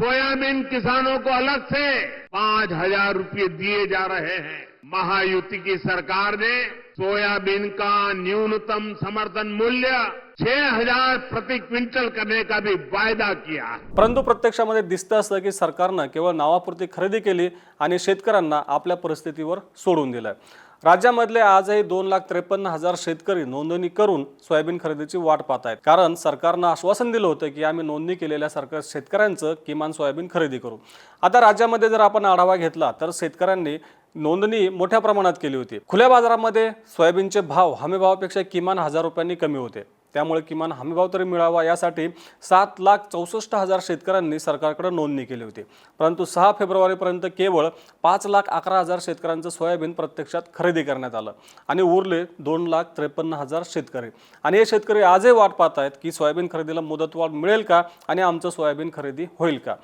Soybean किसानों को अलग से पांच हजार रूपये दिए जा रहे हैं। महायुति की सरकार ने सोयाबीन का न्यूनतम समर्थन मूल्य छह हजार प्रति क्विंटल करने का भी वायदा किया परंतु प्रत्यक्षामध्ये दिसतं असतं की सरकारनं केवळ नावापुरती खरेदी केली आणि शेतकऱ्यांना आपल्या परिस्थितीवर सोडून दिलं राज्यामधले आजही दोन लाख त्रेपन्न हजार शेतकरी नोंदणी करून सोयाबीन खरेदीची वाट पाहत आहेत कारण सरकारनं आश्वासन दिलं होतं की आम्ही नोंदणी केलेल्या सरकार शेतकऱ्यांचं किमान सोयाबीन खरेदी करू. आता राज्यामध्ये जर आपण आढावा घेतला तर शेतकऱ्यांनी नोंदणी मोठ्या प्रमाणात केली होती. खुल्या बाजारामध्ये सोयाबीनचे भाव हमीभावापेक्षा किमान हजार रुपयांनी कमी होते. त्यामुळे किमान हमीभाव तरी मिळावा यासाठी सात लाख चौसष्ट हजार शेतकऱ्यांनी सरकारकडे नोंदणी केली होती. परंतु सहा फेब्रुवारीपर्यंत केवळ पाच लाख अकरा हजार शेतकऱ्यांचं सोयाबीन प्रत्यक्षात खरेदी करण्यात आलं आणि उरले दोन लाख त्रेपन्न हजार शेतकरी. आणि हे शेतकरी आजही वाट पाहत आहेत की सोयाबीन खरेदीला मुदतवाढ मिळेल का आणि आमचं सोयाबीन खरेदी होईल का?